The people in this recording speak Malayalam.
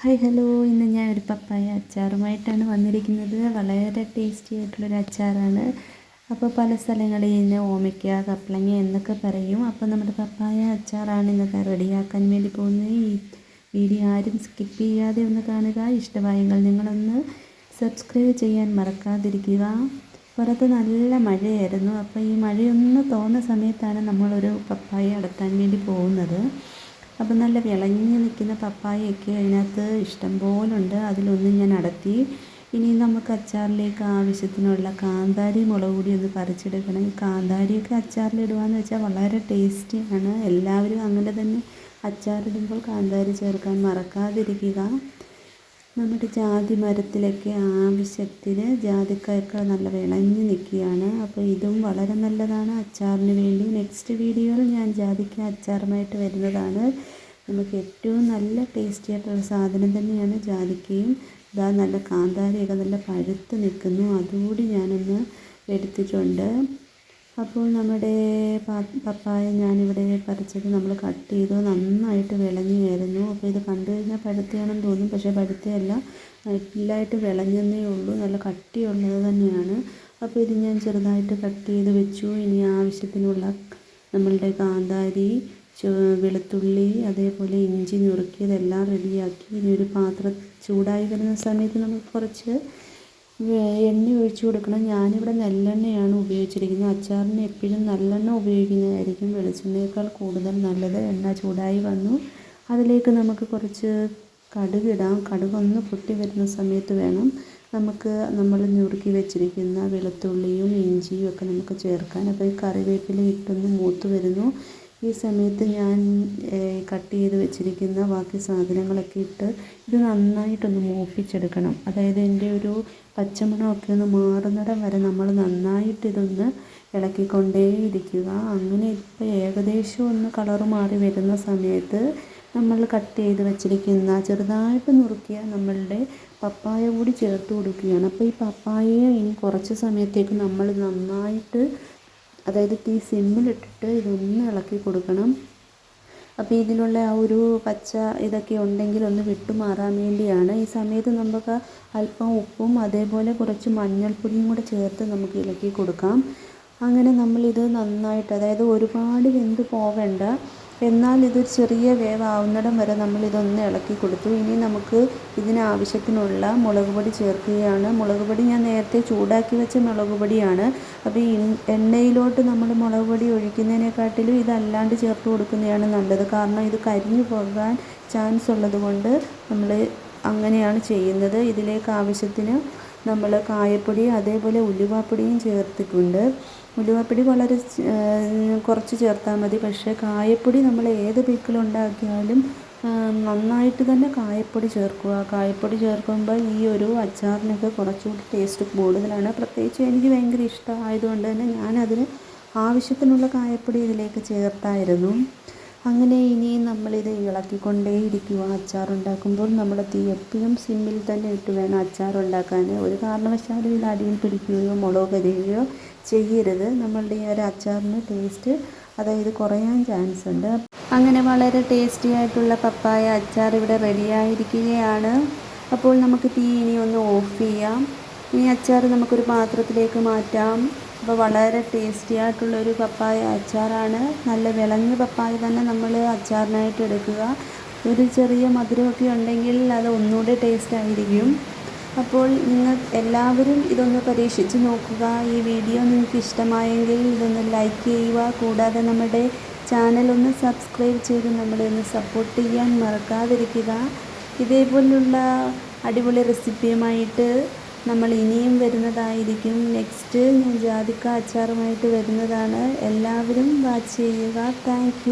Hi hello. ഇന്ന് ഞാൻ ഒരു പപ്പായ അച്ചാറുമായിട്ടാണ് വന്നിരിക്കുന്നത്. വളരെ ടേസ്റ്റി ആയിട്ടുള്ളൊരു അച്ചാറാണ്. അപ്പോൾ പല സ്ഥലങ്ങളിൽ നിന്ന് ഓമയ്ക്ക കപ്ലങ്ങ എന്നൊക്കെ പറയും. അപ്പോൾ നമ്മുടെ പപ്പായ അച്ചാറാണ് ഇന്നത്തെ റെഡിയാക്കാൻ വേണ്ടി പോകുന്നത്. ഈ വീഡിയോ ആരും സ്കിപ്പ് ചെയ്യാതെ ഒന്ന് കാണുക. ഇഷ്ടമായെങ്കിൽ നിങ്ങളൊന്ന് സബ്സ്ക്രൈബ് ചെയ്യാൻ മറക്കാതിരിക്കുക. പുറത്ത് നല്ല മഴയായിരുന്നു. അപ്പോൾ ഈ മഴയൊന്ന് തോന്നുന്ന സമയത്താണ് നമ്മളൊരു പപ്പായ അടത്താൻ വേണ്ടി പോകുന്നത്. അപ്പം നല്ല വിളഞ്ഞ് നിൽക്കുന്ന പപ്പായയൊക്കെ അതിനകത്ത് ഇഷ്ടം പോലുണ്ട് അതിലൊന്നും ഞാൻ അടത്തി ഇനി നമുക്ക് അച്ചാറിലേക്ക് ആവശ്യത്തിനുള്ള കാന്താരി മുളക് കൂടി ഒന്ന് പറിച്ചെടുക്കണം. ഈ കാന്താരിയൊക്കെ അച്ചാറിലിടുകയെന്ന് വെച്ചാൽ വളരെ ടേസ്റ്റിയാണ് എല്ലാവരും അങ്ങനെ തന്നെ അച്ചാറിടുമ്പോൾ കാന്താരി ചേർക്കാൻ മറക്കാതിരിക്കുക. നമ്മുടെ ജാതി മരത്തിലൊക്കെ ആവശ്യത്തിന് ജാതിക്കായൊക്കെ നല്ല വിളഞ്ഞ് നിൽക്കുകയാണ്. അപ്പോൾ ഇതും വളരെ നല്ലതാണ്. അച്ചാറിന് വേണ്ടി നെക്സ്റ്റ് വീഡിയോയിൽ ഞാൻ ജാതിക്ക അച്ചാറുമായിട്ട് വരുന്നതാണ്. നമുക്ക് ഏറ്റവും നല്ല ടേസ്റ്റി ആയിട്ടുള്ള സാധനം തന്നെയാണ് ജാതിക്കയും. ഇതാ നല്ല കാന്താരിയൊക്കെ നല്ല പഴുത്ത് നിൽക്കുന്നു. അതുകൂടി ഞാനൊന്ന് എടുത്തിട്ടുണ്ട്. അപ്പോൾ നമ്മുടെ പപ്പായ ഞാനിവിടെ പറിച്ചത് നമ്മൾ കട്ട് ചെയ്തു. നന്നായിട്ട് വിളഞ്ഞായിരുന്നു അപ്പോൾ ഇത് കണ്ടു കഴിഞ്ഞാൽ പഴുത്തയാണെന്ന് തോന്നും. പക്ഷേ പഴുത്തയല്ല നല്ലതായിട്ട് വിളഞ്ഞെന്നേ ഉള്ളൂ. നല്ല കട്ടിയുള്ളത് തന്നെയാണ്. അപ്പോൾ ഇത് ഞാൻ ചെറുതായിട്ട് കട്ട് ചെയ്ത് വെച്ചു. ഇനി ആവശ്യത്തിനുള്ള നമ്മളുടെ കാന്താരി വെളുത്തുള്ളി അതേപോലെ ഇഞ്ചി നുറുക്കിയതെല്ലാം റെഡിയാക്കി ഇനി ഒരു പാത്രം ചൂടായി വരുന്ന സമയത്ത് നമുക്ക് കുറച്ച് എണ്ണ ഒഴിച്ചു കൊടുക്കണം. ഞാനിവിടെ നല്ലെണ്ണയാണ് ഉപയോഗിച്ചിരിക്കുന്നത്. അച്ചാറിന് എപ്പോഴും നല്ലെണ്ണ ഉപയോഗിക്കുന്നതായിരിക്കും വെളിച്ചെണ്ണയേക്കാൾ കൂടുതൽ നല്ലത്. എണ്ണ ചൂടായി വന്നു. അതിലേക്ക് നമുക്ക് കുറച്ച് കടുകിടാം കടുകൊന്ന് പൊട്ടി വരുന്ന സമയത്ത് വേണം നമുക്ക് നമ്മൾ ഞുറുക്കി വെച്ചിരിക്കുന്ന വെളുത്തുള്ളിയും ഇഞ്ചിയും ഒക്കെ നമുക്ക് ചേർക്കാൻ. അപ്പോൾ ഈ കറിവേപ്പില ഇട്ടൊന്ന് മൂത്ത് വരുന്നു. ഈ സമയത്ത് ഞാൻ കട്ട് ചെയ്ത് വെച്ചിരിക്കുന്ന ബാക്കി സാധനങ്ങളൊക്കെ ഇട്ട് ഇത് നന്നായിട്ടൊന്ന് മൂപ്പിച്ചെടുക്കണം. അതായത് എന്റെ ഒരു പച്ചമണമൊക്കെ ഒന്ന് മാറുന്നിടം വരെ നമ്മൾ നന്നായിട്ട് ഇതൊന്ന് ഇളക്കിക്കൊണ്ടേയിരിക്കുക. അങ്ങനെ ഇപ്പോൾ ഏകദേശം ഒന്ന് കളറ് മാറി വരുന്ന സമയത്ത് നമ്മൾ കട്ട് ചെയ്ത് വെച്ചിരിക്കുന്ന ചെറുതായിട്ട് നുറുക്കിയ നമ്മളുടെ പപ്പായ കൂടി ചേർത്ത് കൊടുക്കുകയാണ്. അപ്പോൾ ഈ പപ്പായയെ ഇനി കുറച്ച് സമയത്തേക്ക് നമ്മൾ നന്നായിട്ട് അതായത് തീ സിമ്മിലിട്ടിട്ട് ഇതൊന്ന് ഇളക്കി കൊടുക്കണം. അപ്പോൾ ഇതിലുള്ള ആ ഒരു പച്ച ഇതൊക്കെ ഉണ്ടെങ്കിൽ ഒന്ന് വിട്ടുമാറാൻ വേണ്ടിയാണ്. ഈ സമയത്ത് നമുക്ക് അല്പം ഉപ്പും അതേപോലെ കുറച്ച് മഞ്ഞൾപ്പൊടിയും കൂടെ ചേർത്ത് നമുക്ക് ഇളക്കി കൊടുക്കാം. അങ്ങനെ നമ്മളിത് നന്നായിട്ട് അതായത് ഒരുപാട് വെന്ത് പോവേണ്ട എന്നാൽ ഇതൊരു ചെറിയ വേവാവുന്നിടം വരെ നമ്മൾ ഇതൊന്ന് ഇളക്കി കൊടുത്തു. ഇനി നമുക്ക് ഇതിനാവശ്യത്തിനുള്ള മുളക് പൊടി ചേർക്കുകയാണ്. മുളക് പൊടി ഞാൻ നേരത്തെ ചൂടാക്കി വെച്ച മുളക് പൊടിയാണ്. അപ്പോൾ ഈ എണ്ണയിലോട്ട് നമ്മൾ മുളക് പൊടി ഒഴിക്കുന്നതിനെക്കാട്ടിലും ഇതല്ലാണ്ട് ചേർത്ത് കൊടുക്കുന്നതാണ് നല്ലത്. കാരണം ഇത് കരിഞ്ഞു പോകാൻ ചാൻസ് ഉള്ളത് കൊണ്ട് നമ്മൾ അങ്ങനെയാണ് ചെയ്യുന്നത്. ഇതിലേക്ക് ആവശ്യത്തിന് നമ്മൾ കായപ്പൊടി അതേപോലെ ഉലുവാപ്പൊടിയും ചേർത്തിട്ടുണ്ട്. ഉലുവാപ്പൊടി വളരെ കുറച്ച് ചേർത്താൽ മതി. പക്ഷേ കായപ്പൊടി നമ്മൾ ഏത് പിക്കിലുണ്ടാക്കിയാലും നന്നായിട്ട് തന്നെ കായപ്പൊടി ചേർക്കുക. കായപ്പൊടി ചേർക്കുമ്പോൾ ഈ ഒരു അച്ചാറിനൊക്കെ കുറച്ചുകൂടി ടേസ്റ്റ് കൂടുതലാണ്. പ്രത്യേകിച്ച് എനിക്ക് ഭയങ്കര ഇഷ്ടമായതുകൊണ്ട് തന്നെ ഞാനതിന് ആവശ്യത്തിനുള്ള കായപ്പൊടി ഇതിലേക്ക് ചേർത്തായിരുന്നു. അങ്ങനെ ഇനി നമ്മളിത് ഇളക്കിക്കൊണ്ടേയിരിക്കുക അച്ചാറുണ്ടാക്കുമ്പോൾ നമ്മൾ തീ എപ്പോഴും സിമ്മിൽ തന്നെ ഇട്ട് വേണം അച്ചാറുണ്ടാക്കാൻ. ഒരു കാരണവശാലും ഇത് അടിയിൽ പിടിക്കുകയോ മുളക് കരിയുകയോ ചെയ്യരുത്. നമ്മളുടെ ഈ ഒരു അച്ചാറിന് ടേസ്റ്റ് അതായത് കുറയാൻ ചാൻസ് ഉണ്ട്. അങ്ങനെ വളരെ ടേസ്റ്റി ആയിട്ടുള്ള പപ്പായ അച്ചാർ ഇവിടെ റെഡിയായിരിക്കുകയാണ് അപ്പോൾ നമുക്ക് തീ ഇനി ഒന്ന് ഓഫ് ചെയ്യാം. ഇനി അച്ചാർ നമുക്കൊരു പാത്രത്തിലേക്ക് മാറ്റാം. അപ്പോൾ വളരെ ടേസ്റ്റി ആയിട്ടുള്ളൊരു പപ്പായ അച്ചാറാണ്. നല്ല വിളഞ്ഞ പപ്പായ തന്നെ നമ്മൾ അച്ചാറിനായിട്ട് എടുക്കുക. ഒരു ചെറിയ മധുരമൊക്കെ ഉണ്ടെങ്കിൽ അത് ഒന്നുകൂടെ ടേസ്റ്റ് ആയിരിക്കും അപ്പോൾ നിങ്ങൾ എല്ലാവരും ഇതൊന്ന് പരീക്ഷിച്ച് നോക്കുക. ഈ വീഡിയോ നിങ്ങൾക്ക് ഇഷ്ടമായെങ്കിൽ ഇതൊന്ന് ലൈക്ക് ചെയ്യുക. കൂടാതെ നമ്മുടെ ചാനൽ ഒന്ന് സബ്സ്ക്രൈബ് ചെയ്ത് നമ്മളെ ഒന്ന് സപ്പോർട്ട് ചെയ്യാൻ മറക്കാതിരിക്കുക. ഇതേപോലുള്ള അടിപൊളി റെസിപ്പിയുമായിട്ട് നമ്മൾ ഇനിയും വരുന്നതായിരിക്കും. നെക്സ്റ്റ് ജാതിക്ക അച്ചാറുമായിട്ട് വരുന്നതാണ്. എല്ലാവരും വാച്ച് ചെയ്യുക. താങ്ക്